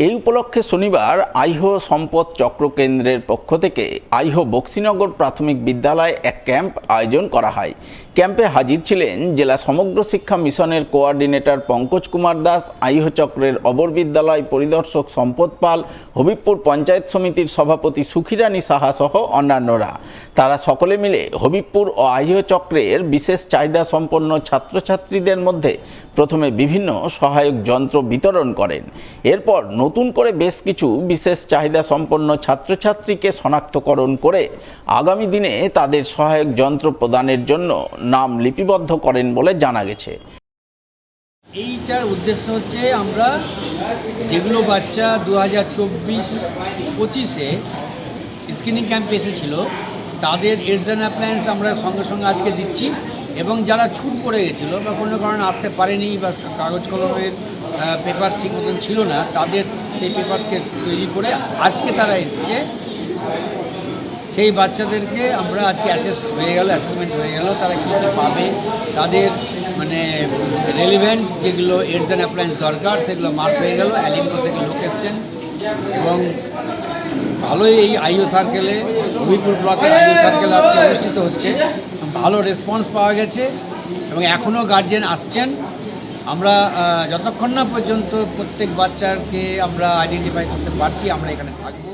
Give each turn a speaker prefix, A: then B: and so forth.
A: এই উপলক্ষে শনিবার আইহ সম্পদ চক্র কেন্দ্রের পক্ষ থেকে আইহ বক্সিনগর প্রাথমিক বিদ্যালয়ে এক ক্যাম্প আয়োজন করা হয়। ক্যাম্পে হাজির ছিলেন জেলা সমগ্র শিক্ষা মিশনের কোঅর্ডিনেটর পঙ্কজ কুমার দাস, আইহ চক্রের অবর বিদ্যালয় পরিদর্শক সম্পদ পাল, হবিবপুর পঞ্চায়েত সমিতির সভাপতি সুখিরানী সাহা সহ অন্যান্যরা। তারা সকলে মিলে হবিবপুর ও আইহ চক্রের বিশেষ চাহিদা সম্পন্ন ছাত্রছাত্রীদের মধ্যে প্রথমে বিভিন্ন সহায়ক যন্ত্র বিতরণ করেন। এরপর নতুন করে বেশ কিছু বিশেষ চাহিদা সম্পন্ন ছাত্রছাত্রীকে শনাক্তকরণ করে আগামী দিনে তাদের সহায়ক যন্ত্র প্রদানের জন্য নাম লিপিবদ্ধ করেন বলে জানা গেছে।
B: এইটার উদ্দেশ্য হচ্ছে আমরা যেগুলো বাচ্চা দু হাজার চব্বিশ পঁচিশে স্ক্রিনিং ক্যাম্পে এসেছিল তাদের এডস অ্যাপ্লায়েন্স আমরা সঙ্গে সঙ্গে আজকে দিচ্ছি। এবং যারা ছুট পড়ে গেছিল বা কোনো কারণে আসতে পারেনি বা কাগজ কলমের পেপার ঠিক মতন ছিল না, তাদের সেই পেপারসকে তৈরি করে আজকে তারা এসছে। সেই বাচ্চাদেরকে আমরা আজকে অ্যাসেস হয়ে গেল অ্যাসেসমেন্ট হয়ে গেল, তারা কী কী পাবে, তাদের মানে রেলিভেন্ট যেগুলো এডস অ্যাপ্লায়েন্স দরকার, সেগুলো মার্ক হয়ে গেল অ্যালিমকো থেকে লোক এসছেন। এবং ভালোই এই আইও সার্কেলে হবিপুর ব্লকের আইও সার্কেল আজকে অনুষ্ঠিত হচ্ছে। ভালো রেসপন্স পাওয়া গেছে এবং এখনও গার্জেন আসছেন। আমরা যতক্ষণ না পর্যন্ত প্রত্যেক বাচ্চাকে আমরা আইডেন্টিফাই করতে পারছি, আমরা এখানে থাকব।